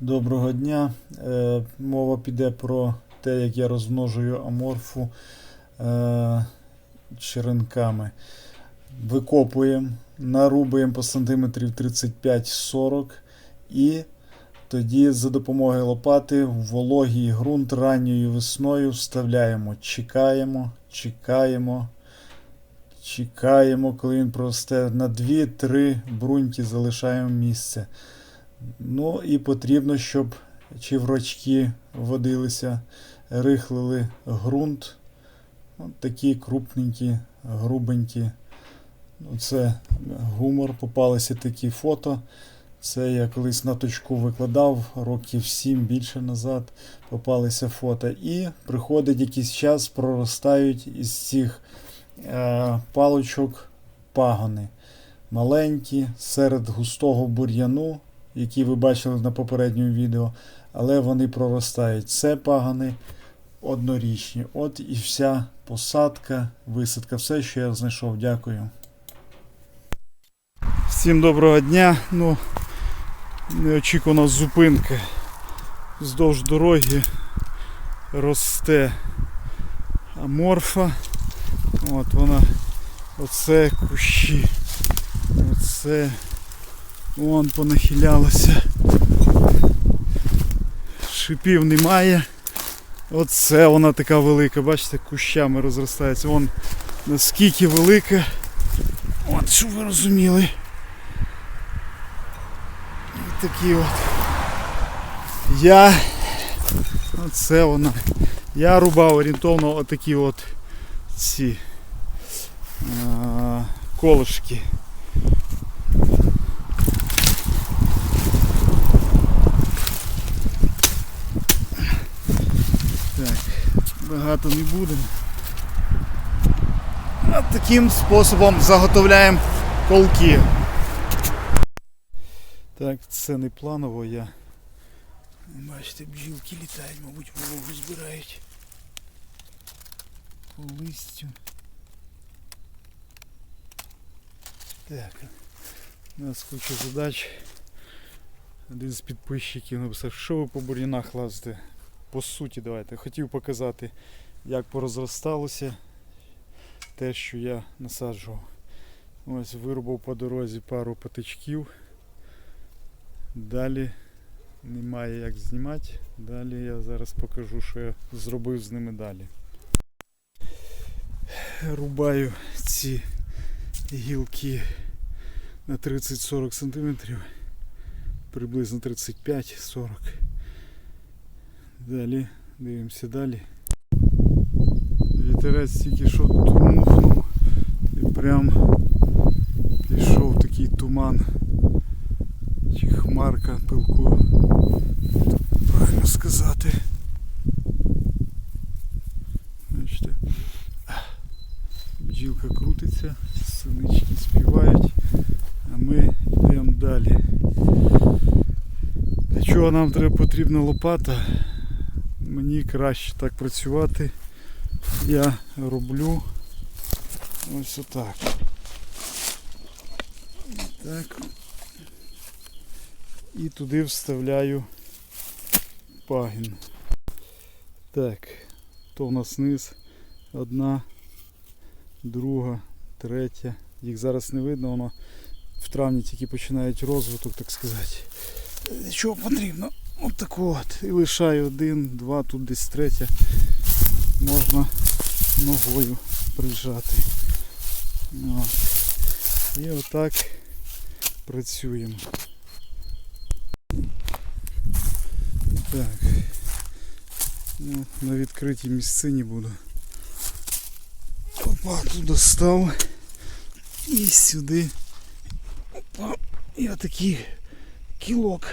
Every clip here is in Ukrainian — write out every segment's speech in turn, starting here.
Доброго дня. Е, мова піде про те, як я розмножую аморфу е, черенками. Викопуємо, нарубуємо по сантиметрів 35-40 і тоді за допомогою лопати в вологий ґрунт ранньою весною вставляємо. Чекаємо, чекаємо, чекаємо, коли він проросте на 2-3 бруньки залишаємо місце. Ну і потрібно, щоб чіврачки водилися, рихлили ґрунт. От такі крупненькі, грубенькі. Ну, Це гумор, попалися такі фото. Це я колись на точку викладав років 7 більше назад. Попалися фото. І приходить якийсь час, проростають із цих е, палочок пагони. Маленькі, серед густого бур'яну які ви бачили на попередньому відео, але вони проростають. Це пагани однорічні. От і вся посадка, висадка, все, що я знайшов. Дякую. Всім доброго дня. Ну, неочікувана зупинка. Вздовж дороги росте аморфа. От вона. Оце кущі. Оце Вон понахилялося. Шипів немає. Оце вона така велика, бачите, кущами розростається. Вон наскільки велика. От, щоб ви розуміли. Ось такі от. Я... Оце вона. Я рубав орієнтовно отакі от ці а, колишки. Так, багато не будемо. От таким способом заготовляємо колки. Так, це не планово я. Бачите, бджілки літають, мабуть, вологу збирають. По листю. Так. У нас куча задач. Один з підписчиків написав, що ви по бур'янах лазите. По суті, давайте. Хотів показати, як порозросталося те, що я насаджував. Ось вирубав по дорозі пару патичків. Далі немає як знімати. Далі я зараз покажу, що я зробив з ними далі. Рубаю ці гілки на 30-40 см, приблизно 35-40 Далі, дивимося далі. Вітерець тільки що дмухнув і прям пішов такий туман чи хмарка пилку. Правильно сказати. Бачите, бджілка крутиться, синички співають, а ми йдемо далі. Для чого нам треба потрібна лопата? Мені краще так працювати. Я роблю ось отак. Так. І туди вставляю пагін. Так, то в нас низ. Одна, друга, третя. Їх зараз не видно, воно в травні тільки починають розвиток, так сказати. Чого потрібно? От так от. І лишаю один, два, тут десь третя. Можна ногою прижати. От. І отак працюємо. Так. Ну, на відкритій місцині буду. Опа, тут достав. І сюди. Опа. І отакий кілок.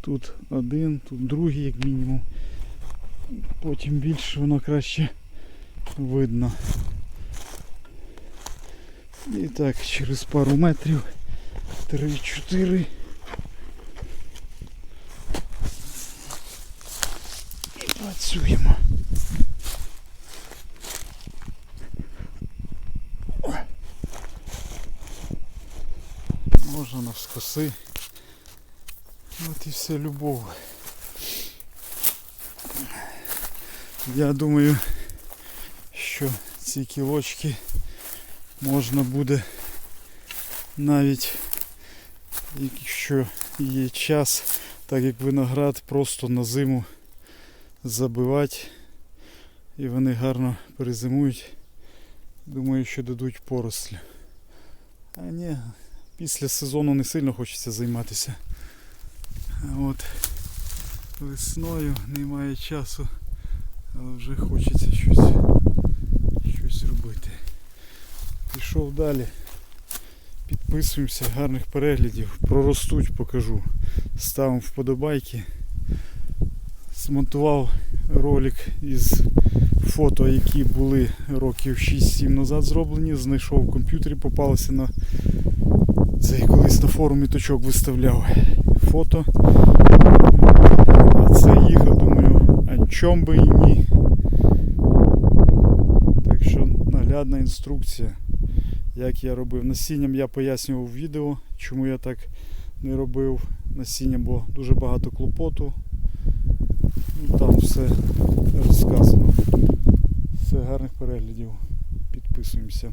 Тут один, тут другий як мінімум. Потім більше воно краще видно. І так, через пару метрів. 3-4. І працюємо. Можна навскоси. От і вся любов. Я думаю, що ці кілочки можна буде навіть, якщо є час, так як виноград, просто на зиму забивати і вони гарно перезимують. Думаю, що дадуть порослі. А ні, після сезону не сильно хочеться займатися. От весною немає часу, але вже хочеться щось, щось робити. Пішов далі. Підписуємося, гарних переглядів. Проростуть, покажу. Ставимо вподобайки. Змонтував ролик із фото, які були років 6-7 назад зроблені. Знайшов в комп'ютері, попалося на це я колись на форумі точок виставляв фото. А це їхав, думаю, а чом би і ні. Так що наглядна інструкція, як я робив. Насінням я пояснював в відео, чому я так не робив насінням, бо дуже багато клопоту. Ну, там все розказано. Все гарних переглядів. Підписуємося.